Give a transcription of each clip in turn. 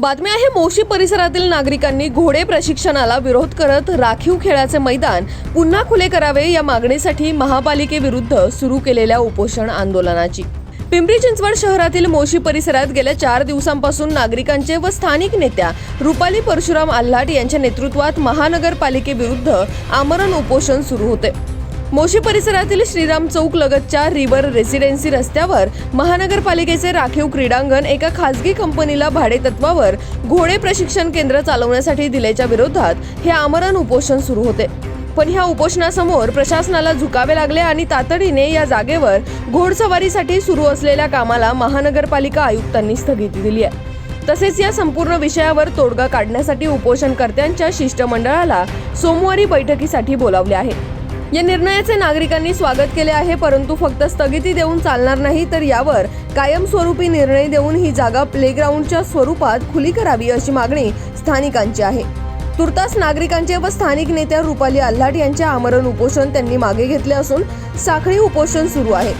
बातमी आहे मोशी परिसरातील नागरिकांनी घोडे प्रशिक्षणाला विरोध करत राखीव खेळाचे मैदान पुन्हा खुले करावे या मागणीसाठी महापालिकेविरुद्ध सुरू केलेल्या उपोषण आंदोलनाची. पिंपरी चिंचवड शहरातील मोशी परिसरात गेल्या चार दिवसांपासून नागरिकांचे व स्थानिक नेत्या रुपाली परशुराम आल्हाट यांच्या नेतृत्वात महानगरपालिकेविरुद्ध आमरण उपोषण सुरू होते. मोशी परिसरातील श्रीराम चौक लगतच्या रिव्हर रेसिडेन्सी रस्त्यावर महानगरपालिकेचे राखीव क्रीडांगण एका खासगी कंपनीला भाडेतत्वावर घोडे प्रशिक्षण केंद्र चालवण्यासाठी दिल्याच्या विरोधात हे आमरण उपोषण सुरू होते. पण ह्या उपोषणासमोर प्रशासनाला झुकावे लागले आणि तातडीने या जागेवर घोडसवारीसाठी सुरू असलेल्या कामाला महानगरपालिका आयुक्तांनी स्थगिती दिली आहे. तसेच या संपूर्ण विषयावर तोडगा काढण्यासाठी उपोषणकर्त्यांच्या शिष्टमंडळाला सोमवारी बैठकीसाठी बोलावले आहे. या निर्णयाचे नागरिकांनी स्वागत केले आहे परंतु फक्त स्थगिती देऊन चालणार नाही तर यावर कायमस्वरूपी निर्णय देऊन ही जागा प्लेग्राऊंडच्या स्वरूपात खुली करावी अशी मागणी स्थानिकांची आहे. तुर्तास नागरिकांचे व स्थानिक नेत्या रुपाली आल्हाट यांचे आमरण उपोषण त्यांनी मागे घेतले असून साखळी उपोषण सुरू आहे.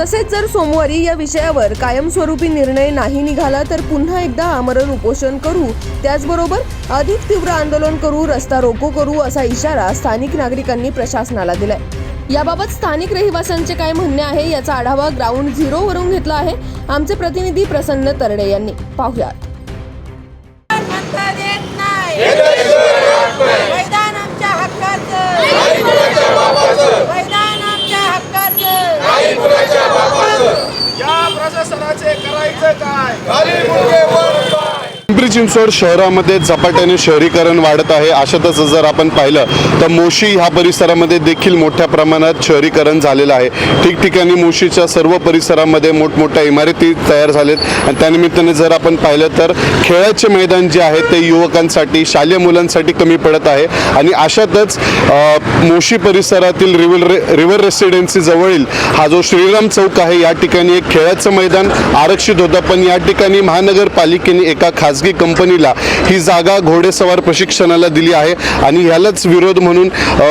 तसेच जर सोमवारी या विषयावर कायमस्वरूपी निर्णय नाही निघाला तर पुन्हा एकदा आमरण उपोषण करू. त्याचबरोबर अधिक तीव्र आंदोलन करू रस्ता रोको करू असा इशारा स्थानिक नागरिकांनी प्रशासनाला दिलाय. याबाबत स्थानिक रहिवाशांचे काय म्हणणे आहे याचा आढावा ग्राउंड झिरो वरून घेतला आहे. आमचे प्रतिनिधी प्रसन्न तरडे यांनी. पाहुयात. काय पिंपरी चिंचवड शहरामध्ये झपाट्याने शहरीकरण वाढत आहे. अशातच जर आपण पाहिलं तर मोशी ह्या परिसरामध्ये देखील मोठ्या प्रमाणात शहरीकरण झालेलं आहे. ठिकठिकाणी मोशीच्या सर्व परिसरामध्ये मोठमोठ्या इमारती तयार झालेत. आणि त्यानिमित्ताने जर आपण पाहिलं तर खेळाचे मैदान जे आहे ते युवकांसाठी शालेय मुलांसाठी कमी पडत आहे. आणि अशातच मोशी परिसरातील रिव्हर रिव्हर रेसिडेन्सी जवळील हा जो श्रीराम चौक आहे या ठिकाणी एक खेळाचं मैदान आरक्षित होतं. पण या ठिकाणी महानगरपालिकेने एका खाजगी कंपनीला ही जागा घोडेसवार प्रशिक्षणाला दिली आहे आणि ह्यालाच विरोध म्हणून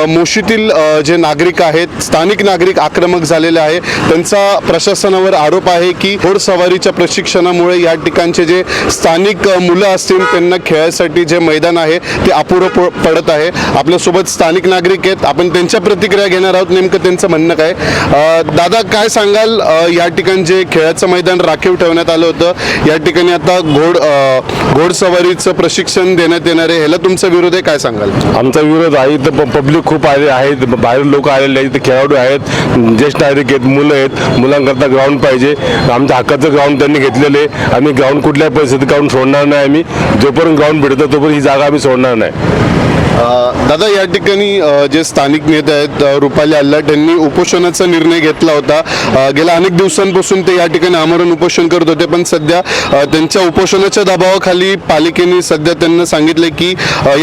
मोशीतील जे नागरिक आहेत स्थानिक नागरिक आक्रमक झालेले आहे. त्यांचा प्रशासनावर आरोप आहे की घोडसवारीच्या प्रशिक्षणामुळे या ठिकाणचे जे स्थानिक मुलं असतील त्यांना खेळायसाठी जे मैदान आहे ते अपुरं पडत आहे. आपल्यासोबत स्थानिक नागरिक आहेत. आपण त्यांच्या प्रतिक्रिया घेणार आहोत. नेमकं त्यांचं म्हणणं काय? दादा काय सांगाल? या ठिकाणी जे खेळाचं मैदान राखीव ठेवण्यात आलं होतं. या ठिकाणी आता घोड घोडसवारीचं प्रशिक्षण देण्यात येणार आहे ह्याला तुमचा विरोध आहे काय सांगाल? आमचा विरोध आहे इथं प- पब्लिक खूप आले आहेत बाहेर लोक आलेले आहेत खेळाडू आहेत ज्येष्ठ नागरिक आहेत मुलं आहेत मुलांकरता ग्राउंड पाहिजे. आमच्या हक्काचं ग्राउंड त्यांनी घेतलेलं आहे. आम्ही ग्राउंड कुठल्याही परिस्थितीत ग्राउंड सोडणार नाही आम्ही. जोपर्यंत ग्राउंड भेटतो तोपर्यंत ही जागा आम्ही सोडणार नाही. दादा या ठिकाणी जे स्थानिक नेते आहेत रुपाली अल्लाट यांनी उपोषणाचा निर्णय घेतला होता. गेल्या अनेक दिवसांपासून ते या ठिकाणी आमरण उपोषण करत होते पण सध्या त्यांच्या उपोषणाच्या दबावाखाली पालिकेने सध्या त्यांना सांगितले की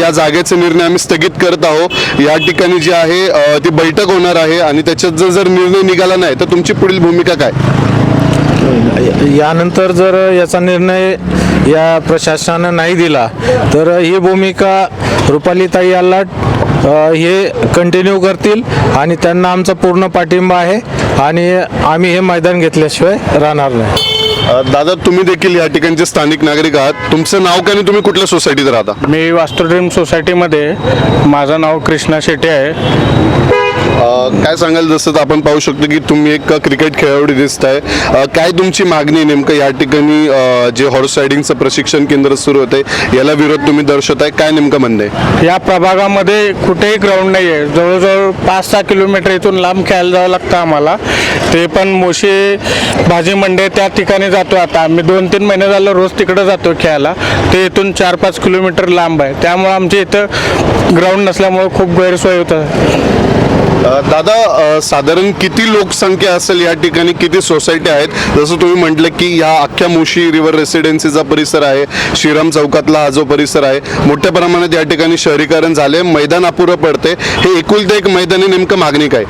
या जागेचा निर्णय आम्ही स्थगित करत आहोत. या ठिकाणी जी आहे ती बैठक होणार आहे आणि त्याच्यात जर जर निर्णय निघाला नाही तर तुमची पुढील भूमिका काय? यानंतर जर याचा निर्णय या प्रशासनानं नाही दिला. तर ही भूमिका रुपालीताई आल्लाट अ, हे कंटिन्यू करतील आणि त्यांना आमचा पूर्ण पाठिंबा आहे आणि आम्ही हे मैदान घेतल्याशिवाय राहणार नाही. दादा तुम्ही देखील या ठिकाणचे स्थानिक नागरिक आहात. तुमचं नाव काय आणि तुम्ही कुठल्या सोसायटीत राहता? मी वास्तुड्रीम सोसायटीमध्ये माझं नाव कृष्णा शेट्टी आहे. काय सांगाल जसं तर आपण पाहू शकतो की तुम्ही एक क्रिकेट खेळाडू दिसत आहे. काय तुमची मागणी नेमकं या ठिकाणी जे हॉर्स रायडिंगचं प्रशिक्षण केंद्र सुरू होते याला विरोध तुम्ही दर्शवताय काय नेमकं म्हणणे आहे? या प्रभागामध्ये कुठेही ग्राउंड नाही आहे जवळजवळ पाच सहा किलोमीटर इथून लांब खेळायला जावं लागतं आम्हाला. ते पण मोशी भाजी मंडे त्या ठिकाणी जातो आता. आम्ही दोन तीन महिने झालं रोज तिकडं जातो खेळायला. ते इथून चार पाच किलोमीटर लांब आहे. त्यामुळे आमच्या इथं ग्राउंड नसल्यामुळे खूप गैरसोय होतं दादा साधारण किती लोकसंख्या असेल या ठिकाणी? किती सोसायटी आहेत? जसं तुम्ही म्हटलं की या अख्ख्या मुशी रिव्हर रेसिडेन्सीचा परिसर आहे श्रीराम चौकातला हा जो परिसर आहे मोठ्या प्रमाणात या ठिकाणी शहरीकरण झाले मैदान अपुरं पडते हे एकुलते एक मैदानी नेमकं मागणी काय?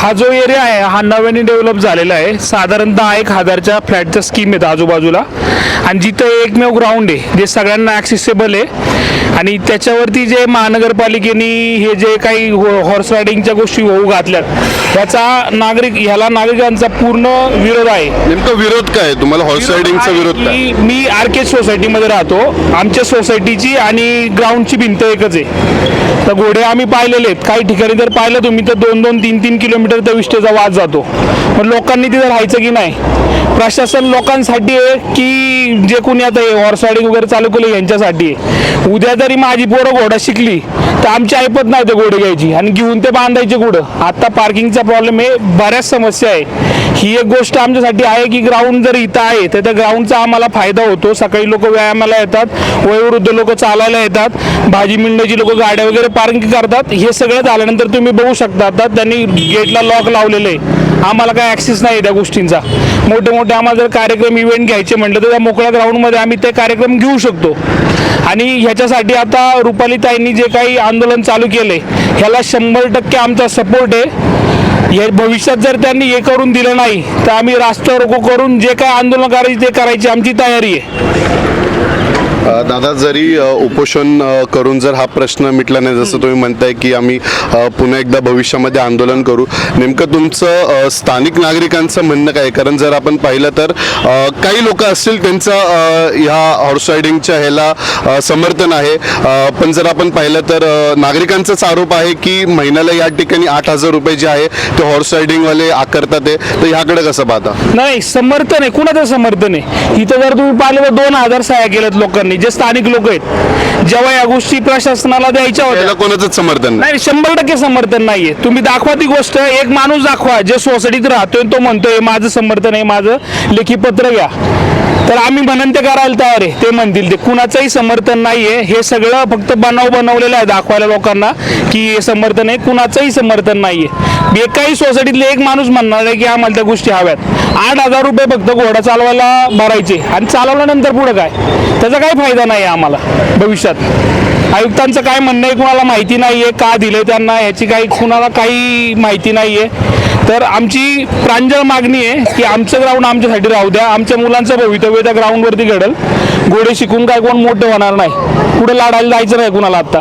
हा जो एरिया आहे हा नव्याने डेव्हलप झालेला आहे. साधारणतः एक हजारच्या फ्लॅटच्या स्कीम आहेत आजूबाजूला. आणि जिथं एकमेव ग्राउंड आहे जे सगळ्यांना ॲक्सेसेबल आहे आणि त्याच्यावरती जे महानगरपालिकेने हे जे काही हॉर्स रायडिंगच्या गोष्टी होऊ घातल्यात याचा नागरिक ह्याला नागरिकांचा पूर्ण विरोध आहे. नेमका विरोध काय? तुम्हाला हॉर्स रायडिंगचा विरोध काय? मी आर के सोसायटीमध्ये राहतो. आमच्या सोसायटीची आणि ग्राउंडची भिंत एकच आहे. तर घोडे आम्ही पाहिलेले आहेत. काही ठिकाणी जर पाहिलं तुम्ही तर दोन दोन तीन तीन किलोमीटर त्या विष्ठेचा वाद जातो. मग लोकांनी तिथं राहायचं की नाही? प्रशासन लोकांसाठी आहे की जे कोणी आता हॉर्स रायडिंग वगैरे चालू केलं यांच्यासाठी आहे? उद्या जरी माझी पोरं घोडा शिकली तर आमची ऐपत नाही ते घोडे घ्यायची आणि घेऊन ते बांधायचे कुठं? आत्ता पार्किंगचा प्रॉब्लेम आहे. बऱ्याच समस्या आहे. ही एक गोष्ट आमच्यासाठी आहे की ग्राउंड जर इथं आहे तर त्या ग्राउंडचा आम्हाला फायदा होतो. सकाळी लोक व्यायामाला येतात वयोवृद्ध लोक चालायला येतात भाजी मिळण्याची लोक गाड्या वगैरे पार्किंग करतात. हे सगळं झाल्यानंतर तुम्ही बघू शकता आता त्यांनी गेटला लॉक लावलेलं आहे. आम्हाला काय ॲक्सेस नाही त्या गोष्टींचा. मोठे मोठे आम्हाला जर कार्यक्रम इव्हेंट घ्यायचे म्हटलं तर त्या मोकळ्या ग्राउंडमध्ये आम्ही ते कार्यक्रम घेऊ शकतो. आणि ह्याच्यासाठी आता रुपालीताईंनी जे काही आंदोलन चालू केलंय ह्याला शंभर टक्के आमचा सपोर्ट आहे. हे भविष्यात जर त्यांनी हे करून दिलं नाही तर आम्ही रास्ता रोको करून जे काय आंदोलन करायचे ते करायची आमची तयारी आहे. दादा जरी उपोषण करून जर हा प्रश्न मिटला नाही जसं तुम्ही म्हणताय की आम्ही पुन्हा एकदा भविष्यामध्ये आंदोलन करू नेमकं तुमचं स्थानिक नागरिकांचं म्हणणं काय? कारण जर आपण पाहिलं तर काही लोक असतील त्यांचं ह्या हॉर्स रायडिंगच्या ह्याला समर्थन आहे. पण जर आपण पाहिलं तर नागरिकांचाच आरोप आहे की महिन्याला या ठिकाणी आठ हजार रुपये जे आहे ते हॉर्स रायडिंगवाले आकारतात आहे तर ह्याकडे कसं पाहता? नाही समर्थन आहे. कुणाचं समर्थन आहे? इथं जर तुम्ही पाहिलं तर दोन हजार सह्या केल्यात लोकांनी. जे स्थानिक लोक आहेत. जेव्हा या गोष्टी प्रशासनाला द्यायच्या होत्या. याला कोणाचंच समर्थन नाही. नाही शंभर टक्के समर्थन नाहीये. तुम्ही दाखवा ती गोष्ट. एक माणूस दाखवा. जे सोसायटीत राहतोय तो म्हणतोय माझं समर्थन आहे माझं लेखी पत्र घ्या. तर आम्ही म्हणून करायला तयार आहे. ते म्हणतील ते. कुणाचंही समर्थन नाहीये. हे सगळं फक्त बनाव बनवलेलं आहे दाखवायला लोकांना की हे समर्थन आहे. कुणाचंही समर्थन नाहीये. एकाही सोसायटीतले एक माणूस म्हणणार आहे की आम्हाला त्या गोष्टी हव्यात. आठ हजार रुपये फक्त घोडा चालवायला भरायचे. आणि चालवल्यानंतर पुढे काय? त्याचा काही फायदा नाही आहे आम्हाला भविष्यात. आयुक्तांचं काय म्हणणं आहे कुणाला माहिती नाही आहे का दिलं त्यांना याची काही कुणाला काही माहिती नाही आहे तर आमची प्रांजळ मागणी आहे की आमचं ग्राउंड आमच्यासाठी राहू द्या. आमच्या मुलांचं भवितव्य त्या ग्राउंडवरती घडल. घोडे शिकून काय कोण मोठे होणार नाही. पुढे लाडायला जायचं नाही कुणाला आता.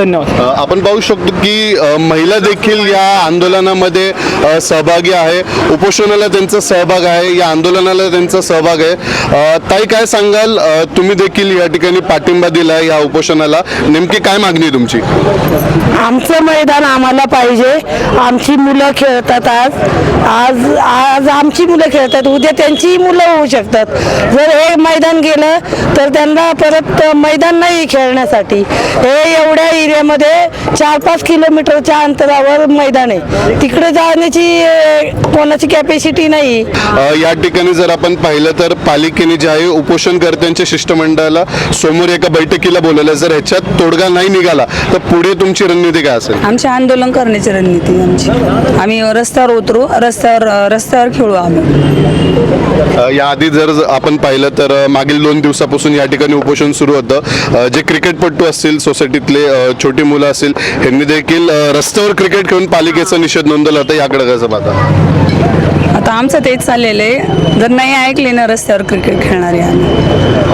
धन्यवाद. आपण पाहू शकतो की महिला देखील या आंदोलनामध्ये सहभागी आहे. उपोषणाला त्यांचा सहभाग आहे या आंदोलनाला त्यांचा सहभाग आहे. ताई काय सांगाल? तुम्ही देखील या ठिकाणी पाठिंबा दिला या उपोषणाला. नेमकी काय मागणी तुमची? आमचं मैदान आम्हाला पाहिजे. आमची मुलं खेळतात आज. आज आज आमची मुलं खेळतात. उद्या त्यांचीही मुलं होऊ शकतात. जर हे मैदान गेलं तर त्यांना परत मैदान नाही खेळण्यासाठी. हे एवढ्या एरियामध्ये चार पाच किलोमीटरच्या अंतरावर मैदान आहे. तिकडे जाण्याची कोणाची कॅपॅसिटी नाही. या ठिकाणी जर आपण पाहिलं तर पालिकेने जे आहे उपोषणकर्त्यांच्या शिष्टमंडळाला समोर एका बैठकीला बोलवलं. जर ह्याच्यात तोडगा नाही निघाला तर पुढे तुमची रणनीती काय असेल? आमचे आंदोलन करण्याची रणनीती आमची. आम्ही रस्त्यावर उतरू रस्त्यावर रस्त्यावर खेळू आम्ही. याआधी जर आपण पाहिलं तर मागील दोन दिवसापासून या ठिकाणी उपोषण सुरू होतं. जे क्रिकेटपट्टू असतील सोसायटीतले छोटी मुलं असतील यांनी देखील रस्त्यावर क्रिकेट खेळून पालिकेचा निषेध नोंदवला होता याकडे कसं पाहता आता? आमचं तेच चाललेलं आहे. जर नाही ऐकले ना रस्त्यावर क्रिकेट खेळणारे आम्ही.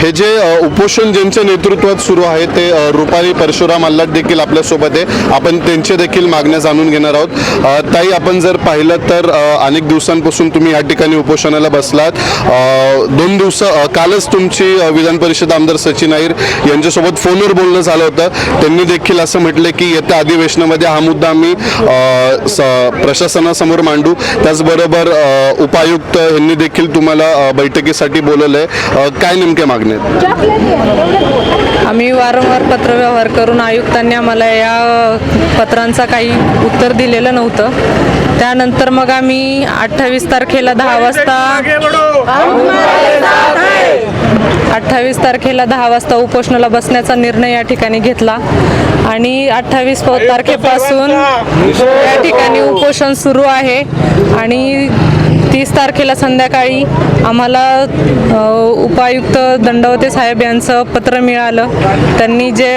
हे जे उपोषण ज्यांच्या नेतृत्वात सुरू आहे ते रुपाली परशुराम अल्लाट देखील आपल्यासोबत आहे. आपण त्यांचे देखील मागण्या जाणून घेणार आहोत. ताई आपण जर पाहिलं तर अनेक दिवसांपासून तुम्ही या ठिकाणी उपोषणाला बसलात. दोन दिवस कालच तुमची विधान परिषद आमदार सचिन अहिर यांच्यासोबत फोनवर बोलणं झालं होतं. त्यांनी देखील असं म्हटलं की येत्या अधिवेशनामध्ये हा मुद्दा आम्ही स- प्रशासनासमोर मांडू. त्याचबरोबर उपायुक्त यांनी देखील तुम्हाला बैठकीसाठी बोलवलं आहे काय नेमक्या मागणी आम्ही वारंवार पत्रव्यवहार करून आयुक्तांनी आम्हाला या पत्रांचा काही उत्तर दिलेलं नव्हतं. त्यानंतर मग आम्ही अठ्ठावीस तारखेला दहा वाजता अठ्ठावीस तारखेला दहा वाजता उपोषणाला बसण्याचा निर्णय या ठिकाणी घेतला. आणि अठ्ठावीस तारखेपासून या ठिकाणी उपोषण सुरू आहे. आणि तीस तारखेला संध्याकाळी आम्हाला उपायुक्त दंडवते साहेब यांचं पत्र मिळालं. त्यांनी जे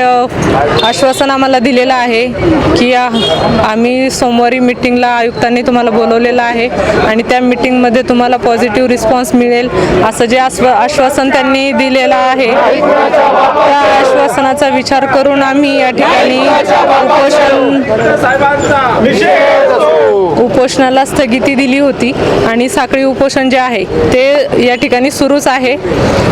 आश्वासन आम्हाला दिलेलं आहे की आम्ही सोमवारी मिटिंगला आयुक्तांनी तुम्हाला बोलवलेलं आहे आणि त्या मिटिंगमध्ये तुम्हाला पॉझिटिव्ह रिस्पॉन्स मिळेल असं जे आश्व आश्वासन त्यांनी दिलेलं आहे त्या आश्वासनाचा विचार करून आम्ही या ठिकाणी उपोषण उपोषणाला स्थगिती दिली होती आणि साखळी उपोषण जे आहे ते या ठिकाणी सुरूच आहे.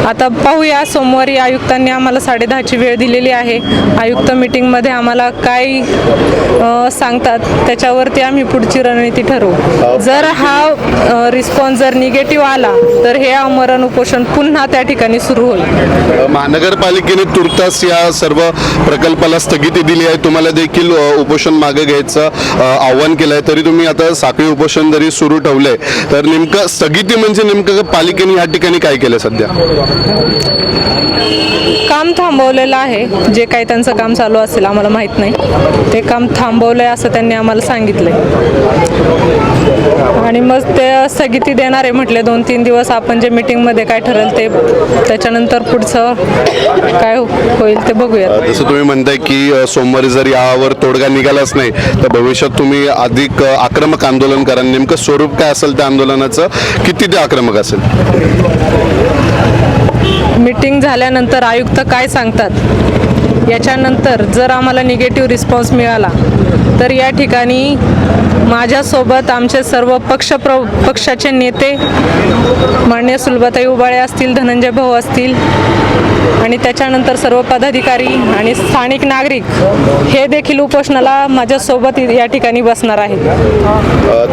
आता पाहूया सोमवारी आयुक्तांनी आम्हाला साडेदहाची वेळ दिलेली आहे. आयुक्त मिटिंगमध्ये आम्हाला काय सांगतात त्याच्यावरती आम्ही पुढची रणनीती ठरवू. जर हा रिस्पॉन्स जर निगेटिव्ह आला तर हे आमरण उपोषण पुन्हा त्या ठिकाणी सुरू होईल. महानगरपालिकेने तुर्तास या सर्व प्रकल्पाला स्थगिती दिली आहे. तुम्हाला देखील उपोषण मागे घ्यायचं आवाहन आव्हान केलं आहे तरी तुम्ही आता साखळी उपोषण जरी सुरू ठेवलंय तर नेमकं स्थगिती म्हणजे नेमकं पालिकेने या ठिकाणी काय केलं सध्या? काम थांबवलेलं आहे. जे काही त्यांचं काम चालू असेल आम्हाला माहीत नाही. ते काम थांबवलंय असं त्यांनी आम्हाला सांगितलंय. आणि मग ते स्थगिती देणार आहे म्हटले दोन तीन दिवस आपण जे मीटिंगमध्ये काय ठरेल ते त्याच्यानंतर पुढचं काय होईल ते बघूया जसं तुम्ही म्हणताय की सोमवारी जर यावर तोडगा निघालाच नाही तर भविष्यात तुम्ही अधिक आक्रमक आंदोलन करा. नेमकं स्वरूप काय असेल त्या आंदोलनाचं? किती ते आक्रमक असेल? मीटिंग झाल्यानंतर आयुक्त काय सांगतात? याच्यानंतर जर आम्हाला निगेटिव्ह रिस्पॉन्स मिळाला तर या ठिकाणी माझ्यासोबत आमचे सर्व पक्ष प्र पक्षाचे नेते मान्य सुलभाताई उबाळे असतील धनंजय भाऊ असतील आणि त्याच्यानंतर सर्व पदाधिकारी आणि स्थानिक नागरिक हे देखील उपोषणाला माझ्यासोबत या ठिकाणी बसणार आहे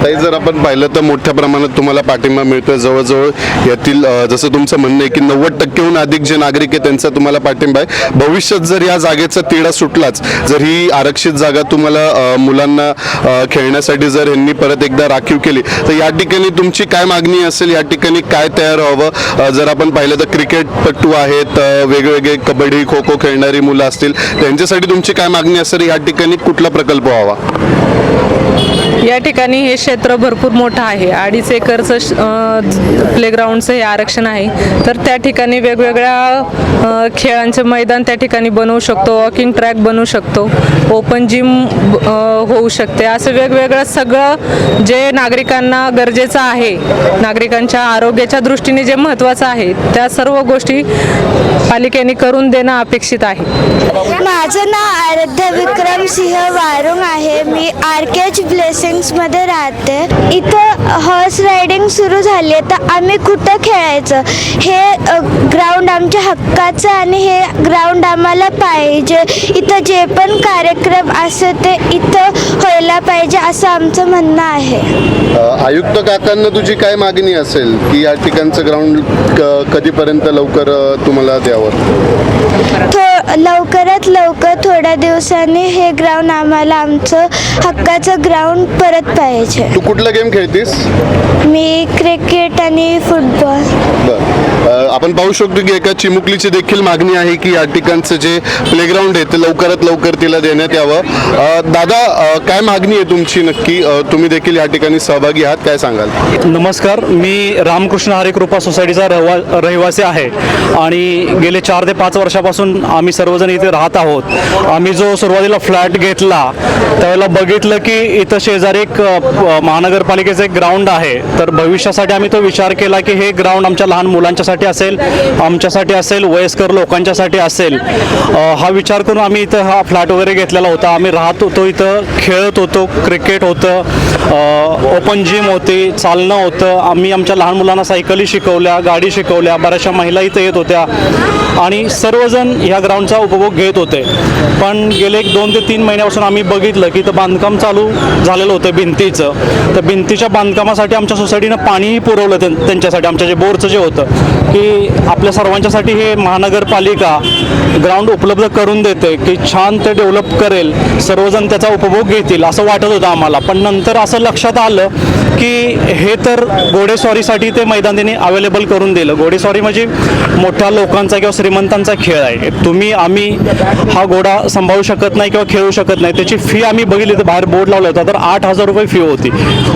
ताई जर आपण पाहिलं तर मोठ्या प्रमाणात तुम्हाला पाठिंबा मिळतोय. जवळजवळ यातील जसं तुमचं म्हणणं आहे की नव्वद टक्केहून अधिक जे नागरिक आहेत त्यांचा तुम्हाला पाठिंबा आहे. भविष्यात जर या जागेचा तिढा सुटलाच. जर ही आरक्षित जागा तुम्हाला मुलांना खेळण्यासाठी जर ह्यांनी परत एकदा राखीव केली तर या ठिकाणी तुमची काय मागणी असेल? या ठिकाणी काय तयार व्हावं? जर आपण पाहिलं तर क्रिकेटपटू आहेत वेगवेगळे कबड्डी खो खो खेळणारी मुलं असतील. त्यांच्यासाठी तुमची काय मागणी असेल? या ठिकाणी कुठला प्रकल्प व्हावा? या ठिकाणी हे क्षेत्र भरपूर मोठं आहे. अडीच एकरचं प्लेग्राऊंडचं हे आरक्षण आहे. तर त्या ठिकाणी वेगवेगळ्या खेळांचे मैदान त्या ठिकाणी बनवू शकतो वॉकिंग ट्रॅक बनवू शकतो ओपन जिम होऊ शकते. असं वेगवेगळं सगळं जे नागरिकांना गरजेचं आहे नागरिकांच्या आरोग्याच्या दृष्टीने जे महत्त्वाचं आहे त्या सर्व गोष्टी पालिकेने करून देणं अपेक्षित आहे. माझं नाव आराध्य विक्रम सिंह वारुंग आहे. मी आर के एच ब्लेसिंग्समध्ये राहते. इथं हॉर्स रायडिंग सुरू झाली आहे. तर आम्ही कुठं खेळायचं? हे ग्राउंड आमच्या हक्काचं आणि हे ग्राउंड आम्हाला पाहिजे. इथं जे पण कार्यक्रम असं ते इथं व्हायला पाहिजे असं आमचं म्हणणं आहे. आयुक्त काकांना तुझी काय मागणी असेल? की या ठिकाणचं ग्राउंड कधीपर्यंत लवकर तुम्हाला द्यावं? लवकरात लवकर थोड्या दिवसांनी हे ग्राउंड आम्हाला आमचं हक्काचं ग्राउंड परत पाहिजे तू कुठला गेम खेळतीस? मी क्रिकेट आणि फुटबॉल बर. आपण पाहू शकतो की एका चिमुकलीची देखील मागणी आहे की या ठिकाणचं जे प्लेग्राऊंड आहे ते लवकरात लवकर तिला देण्यात यावं. दादा काय मागणी आहे तुमची नक्की? तुम्ही देखील या ठिकाणी सहभागी आहात काय सांगाल? नमस्कार मी रामकृष्ण हरे कृपा सोसायटीचा रहिवा रहिवासी आहे. आणि गेले चार ते पाच वर्षापासून आम्ही सर्वजण इथे राहत आहोत. आम्ही जो सुरुवातीला फ्लॅट घेतला त्यावेळेला बघितलं की इथं शेजारी एक महानगरपालिकेचं एक ग्राउंड आहे. तर भविष्यासाठी आम्ही तो विचार केला की हे ग्राउंड आमच्या लहान मुलांच्या मुलांच्यासाठी असेल आमच्यासाठी असेल वयस्कर लोकांच्यासाठी असेल. हा विचार करून आम्ही इथं हा फ्लॅट वगैरे घेतलेला होता. आम्ही राहत होतो इथं खेळत होतो क्रिकेट होतं. ओपन जिम होती चालणं होतं. आम्ही आमच्या लहान मुलांना सायकली शिकवल्या गाडी शिकवल्या बऱ्याचशा महिला इथं येत होत्या. आणि सर्वजण ह्या ग्राउंडचा उपभोग घेत होते. पण गेले एक दोन ते तीन महिन्यापासून आम्ही बघितलं की इथं बांधकाम चालू झालेलं होतं भिंतीचं. तर भिंतीच्या बांधकामासाठी आमच्या सोसायटीनं पाणीही पुरवलं त्यांच्यासाठी. आमच्या जे बोरचं जे होतं की आपल्या सर्वांच्यासाठी हे महानगरपालिका ग्राउंड उपलब्ध करून देते की छान ते डेव्हलप करेल. सर्वजण त्याचा उपभोग घेतील असं वाटत होतं आम्हाला. पण नंतर असं लक्षात आलं. की हे तर घोडेस्वारीसाठी ते मैदान त्यांनी अवेलेबल करून दिलं. घोडेस्वारी म्हणजे मोठ्या लोकांचा किंवा श्रीमंतांचा खेळ आहे. तुम्ही आम्ही हा घोडा सांभाळू शकत नाही किंवा खेळू शकत नाही. त्याची फी आम्ही बघितली तर बाहेर बोर्ड लावला होता तर आठ हजार रुपये फी होती.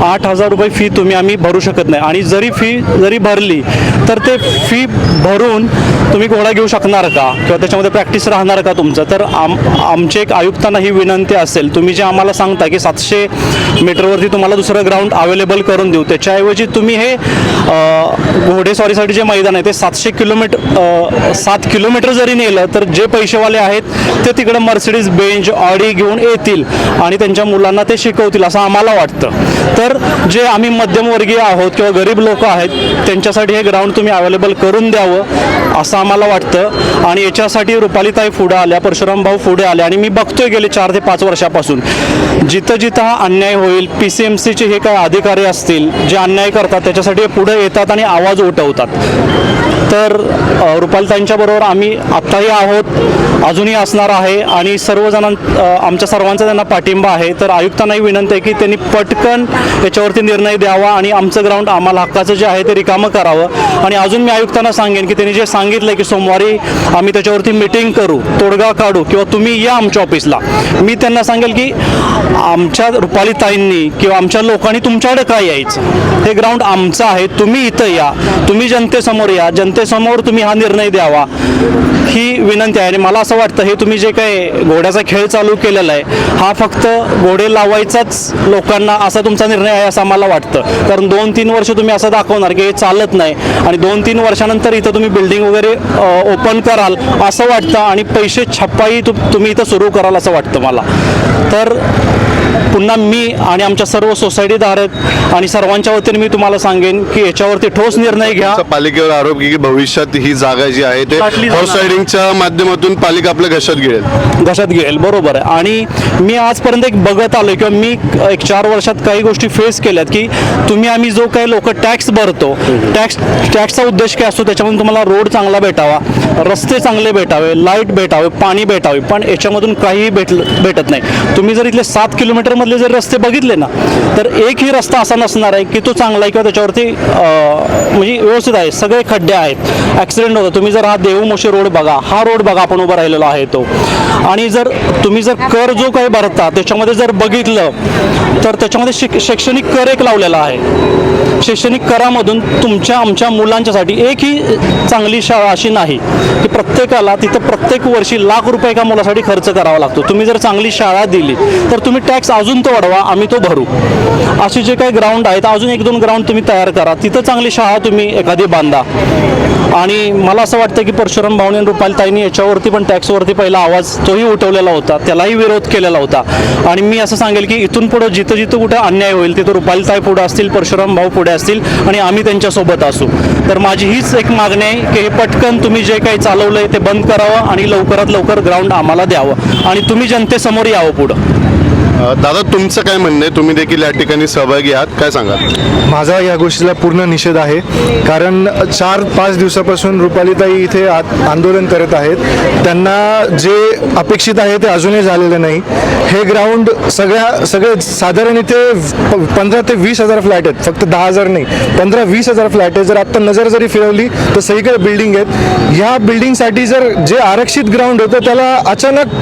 आठ हजार रुपये फी तुम्ही आम्ही भरू शकत नाही. आणि जरी फी जरी भरली तर ते फी भरून तुम्ही घोडा घेऊ शकणार का? किंवा त्याच्यामध्ये प्रॅक्टिस राहणार का तुमचं? तर आम आमचे एक आयुक्तांना ही विनंती असेल. तुम्ही जे आम्हाला सांगता की सातशे मीटरवरती तुम्हाला दुसरं ग्राउंड अवेलेबल करून देऊ. त्याच्याऐवजी तुम्ही हे घोडेस्वारीसाठी जे मैदान आहे ते सातशे किलोमीटर सात किलोमीटर जरी नेलं तर जे पैसेवाले आहेत ते तिकडे मर्सिडीज बेंच ऑडी घेऊन येतील आणि त्यांच्या मुलांना ते शिकवतील असं आम्हाला वाटतं. तर जे आम्ही मध्यमवर्गीय आहोत किंवा गरीब लोक आहेत त्यांच्यासाठी हे ग्राउंड तुम्ही अवेलेबल करून द्यावं असं आम्हाला वाटतं. आणि याच्यासाठी रुपालीताई पुढे आल्या परशुराम भाऊ पुढे आले आणि मी बघतोय गेले चार ते पाच वर्षापासून. जिथं जिथं हा अन्याय होईल पी सी एम सीचे हे काय अधिकारी असतील जे अन्याय करतात त्याच्यासाठी पुढे येतात आणि आवाज उठवतात. तर रुपालीताईंच्या बरोबर आम्ही आत्ताही आहोत अजूनही असणार आहे आणि सर्वजणां आमच्या सर्वांचा त्यांना पाठिंबा आहे. तर आयुक्तांनाही विनंती आहे की त्यांनी पटकन याच्यावरती निर्णय द्यावा आणि आमचं ग्राउंड आम्हाला हक्काचं जे आहे ते रिकामं करावं. आणि अजून मी आयुक्तांना सांगेन की त्यांनी जे सांगितलं की सोमवारी आम्ही त्याच्यावरती मिटिंग करू तोडगा काढू किंवा तुम्ही या आमच्या ऑफिसला. मी त्यांना सांगेल की आमच्या रुपालीताईंनी किंवा आमच्या लोकांनी तुमच्याकडे काय यायचं? हे ग्राउंड आमचं आहे तुम्ही इथं या. तुम्ही जनतेसमोर या. जनतेसमोर तुम्ही हा निर्णय द्यावा. ही विनंती आहे आणि मला असं वाटतं हे तुम्ही जे काही घोड्याचा खेळ चालू केलेला आहे हा फक्त घोडे लावायचाच लोकांना असा तुमचा निर्णय आहे असं आम्हाला वाटतं. कारण दोन तीन वर्ष तुम्ही असं दाखवणार की हे चालत नाही आणि दोन तीन वर्षानंतर इथं तुम्ही बिल्डिंग वगैरे ओपन कराल असं वाटतं आणि पैसे छप्पाई तुम्ही इथं सुरू कराल असं वाटतं मला. तर पुन्हा मी आणि आमच्या सर्व सोसायटीधारक आणि सर्वांच्या वतीने मी तुम्हाला सांगेन की याच्यावरती ठोस निर्णय घ्या. पालिकेवर आरोप की भविष्यात ही जागा जी आहे ते रायडिंगच्या माध्यमातून पालिका आपल्या घशात घेईल घशात घेईल बरोबर आहे. आणि मी आजपर्यंत एक बघत आलो किंवा मी एक चार वर्षात काही गोष्टी फेस केल्यात की तुम्ही आम्ही जो काही लोक टॅक्स भरतो टॅक्स टॅक्सचा उद्देश काय असतो त्याच्यामधून तुम्हाला रोड चांगला भेटावा रस्ते चांगले भेटावे लाइट भेटावे पाणी भेटावे पण याच्यामधून काहीही भेट भेटत नाही. तुम्ही जर इथले सात किलोमीटरमधले जर रस्ते बघितले ना तर एकही रस्ता असा नसणार आहे की तो चांगला आहे किंवा त्याच्यावरती म्हणजे व्यवस्थित आहे. सगळे खड्डे आहेत. ॲक्सिडेंट होतं. तुम्ही जर हा देऊ मोशी रोड बघा हा रोड बघा आपण उभा राहिलेला आहे तो. आणि जर तुम्ही जर कर जो काही भरता त्याच्यामध्ये जर बघितलं तर त्याच्यामध्ये शिक शैक्षणिक कर एक लावलेला आहे. शैक्षणिक करामधून तुमच्या आमच्या मुलांच्यासाठी एकही चांगली शाळा अशी नाही की प्रत्येकाला तिथं प्रत्येक वर्षी लाख रुपये एका मुलासाठी खर्च करावा लागतो. तुम्ही जर चांगली शाळा दिली तर तुम्ही टॅक्स अजून तो वाढवा आम्ही तो भरू. असे जे काही ग्राउंड आहेत अजून एक दोन ग्राउंड तुम्ही तयार करा. तिथं चांगली शाळा तुम्ही एखादी बांधा. आणि मला असं वाटतं की परशुराम भावने आणि याच्यावरती पण टॅक्सवरती पहिला आवाज तोही उठवलेला होता. त्यालाही विरोध केलेला होता. आणि मी असं सांगेल की इथून पुढं जिथं जिथं कुठं अन्याय होईल तिथं रुपालीताई पुढे असतील परशुराम भाऊ पुढे असतील आणि आम्ही त्यांच्यासोबत असू. तर माझी हीच एक मागणी आहे की हे पटकन तुम्ही जे काही चालवलं आहे ते बंद करावं आणि लवकरात लवकर ग्राउंड आम्हाला द्यावं. आणि तुम्ही जनतेसमोर यावं पुढं. दादा तुमचं काय म्हणणं आहे? तुम्ही देखील या ठिकाणी सहभागी आहात. काय सांगा माझा या गोष्टीला पूर्ण निषेध आहे. कारण चार पाच दिवसापासून रुपालीताई इथे आंदोलन करत आहेत. त्यांना जे अपेक्षित आहे ते अजूनही झालेलं नाही. हे ग्राउंड सगळ्या सगळे साधारण इथे पंधरा ते वीस हजार फ्लॅट आहेत. फक्त दहा हजार नाही पंधरा वीस हजार फ्लॅट आहेत. जर आत्ता नजर जरी फिरवली तर सगळीकडे बिल्डिंग आहेत. ह्या बिल्डिंगसाठी जर जे आरक्षित ग्राउंड होतं त्याला अचानक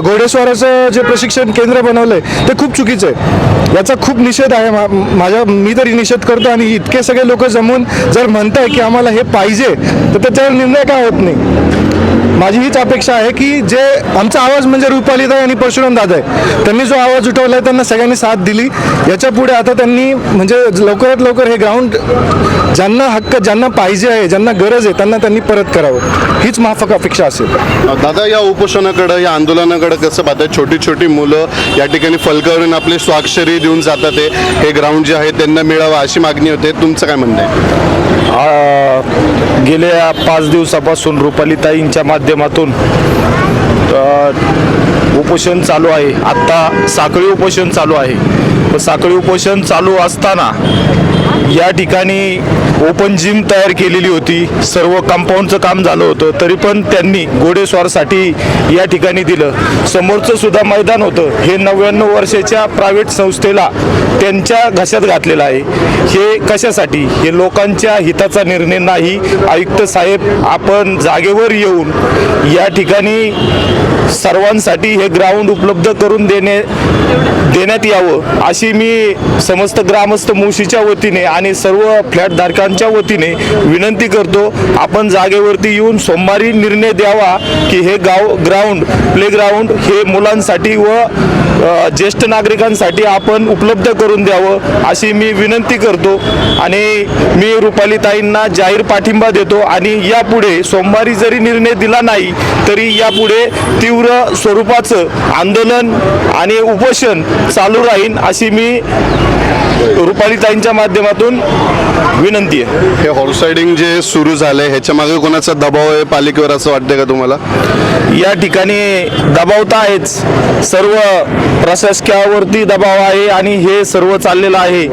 घोडेस्वाराचं जे प्रशिक्षण केंद्र बनवलंय ते खूप चुकीचं आहे. याचा खूप निषेध आहे माझ्या मी तरी निषेध करतो आणि इतके सगळे लोक जमून जर म्हणताय की आम्हाला हे पाहिजे तर त्याच्यावर निर्णय काय होत नाही? माझी हीच अपेक्षा आहे की जे आमचा आवाज म्हणजे रुपालीताई आणि परशुराम दादा आहे त्यांनी जो आवाज उठवलाय त्यांना सगळ्यांनी साथ दिली. याच्यापुढे आता त्यांनी म्हणजे लवकरात लवकर हे ग्राउंड ज्यांना हक्क ज्यांना पाहिजे आहे ज्यांना गरज आहे त्यांना त्यांनी परत करावं. हीच माफक अपेक्षा असेल. दादा या उपोषणाकडे या आंदोलनाकडे कसं पाहतात छोटी छोटी मुलं या ठिकाणी फलकावरून आपले स्वाक्षरी देऊन जातात ते हे ग्राउंड जे आहे त्यांना मिळावं अशी मागणी होते. तुमचं काय म्हणणं आहे? आ, गेल्या पाच दिवसापासून रुपालीताईंच्या माध्यमातून उपोषण चालू आहे. आत्ता साखळी उपोषण चालू आहे. साखळी उपोषण चालू असताना या ठिकाणी ओपन जिम तयार केलेली होती. सर्व कंपाऊंडचं काम झालं होतं. तरी पण त्यांनी घोडेस्वारसाठी या ठिकाणी दिलं. समोरचं सुद्धा मैदान होतं. हे नव्याण्णव वर्षाच्या प्रायव्हेट संस्थेला त्यांच्या घशात घातलेलं आहे. हे कशासाठी? हे लोकांच्या हिताचा निर्णय नाही. आयुक्त साहेब आपण जागेवर येऊन या ठिकाणी सर्वांसाठी हे ग्राउंड उपलब्ध करून देणे देण्यात यावं अशी मी समस्त ग्रामस्थ मुशीच्या वतीने आणि सर्व फ्लॅटधारकांच्या वतीने विनंती करतो. आपण जागेवरती येऊन सोमवारी निर्णय द्यावा की हे गाव ग्राउंड प्लेग्राउंड हे मुलांसाठी व ज्येष्ठ नागरिकांसाठी आपण उपलब्ध करून द्यावं अशी मी विनंती करतो. आणि मी रुपालीताईंना जाहीर पाठिंबा देतो आणि यापुढे सोमवारी जरी निर्णय दिला नाही तरी यापुढे तीव्र स्वरूपाचं आंदोलन आणि उपोषण चालू राहील अशी मी रुपालीताईंच्या माध्यमातून विनंती आहे. हे हॉर्स रायडिंग जे सुरू झालंय ह्याच्या मागे कोणाचा दबाव आहे पालिकेवर असं वाटतंय का तुम्हाला? या ठिकाणी दबाव तर आहेच. सर्व प्रशासकावरती दबाव आहे आणि हे सर्व चाललेलं आहे.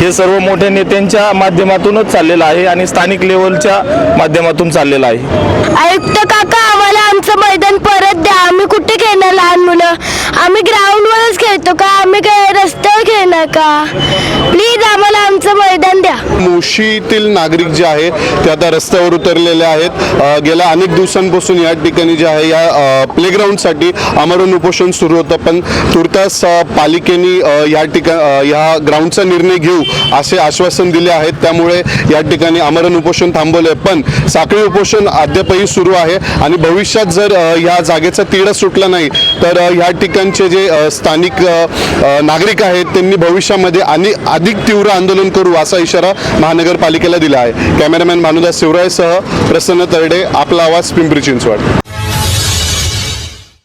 हे सर्व मोठ्या नेत्यांच्या माध्यमातूनच चाललेलं आहे आणि स्थानिक लेवलच्या माध्यमातून चाललेलं आहे. आयुक्त काका आम्हाला आमचं मैदान परत द्या. आम्ही कुठे खेळणार लहान मुलं? आम्ही ग्राउंडवरच खेळतो का? आम्ही काय रस्त्यावर खेळणार का? प्लीज आम्हाला आमचं मैदान द्या मुशीतील नागरिक जे आहे ते आता रस्त्यावर उतरलेले आहेत. गेल्या अनेक दिवसांपासून या ठिकाणी जे आहे या प्लेग्राऊंडसाठी आमरण उपोषण सुरू होतं. पण तुर्तास पालिकेने या ठिका या ग्राउंडचा निर्णय घेऊ असे आश्वासन दिले आहेत. त्यामुळे या ठिकाणी आमरण उपोषण थांबवले पण साखळी उपोषण अद्यापही सुरू आहे आणि भविष्यात जर या जागेचा तिढा सुटला नाही तर ह्या या ठिकाणचे जे स्थानिक नागरिक आहेत त्यांनी भविष्यामध्ये आणि अधिक तीव्र आंदोलन करू असा इशारा महानगरपालिकेला दिला आहे. कॅमेरामॅन भानुदास शिवरायसह प्रसन्न तरडे आपला आवाज पिंपरी चिंचवड.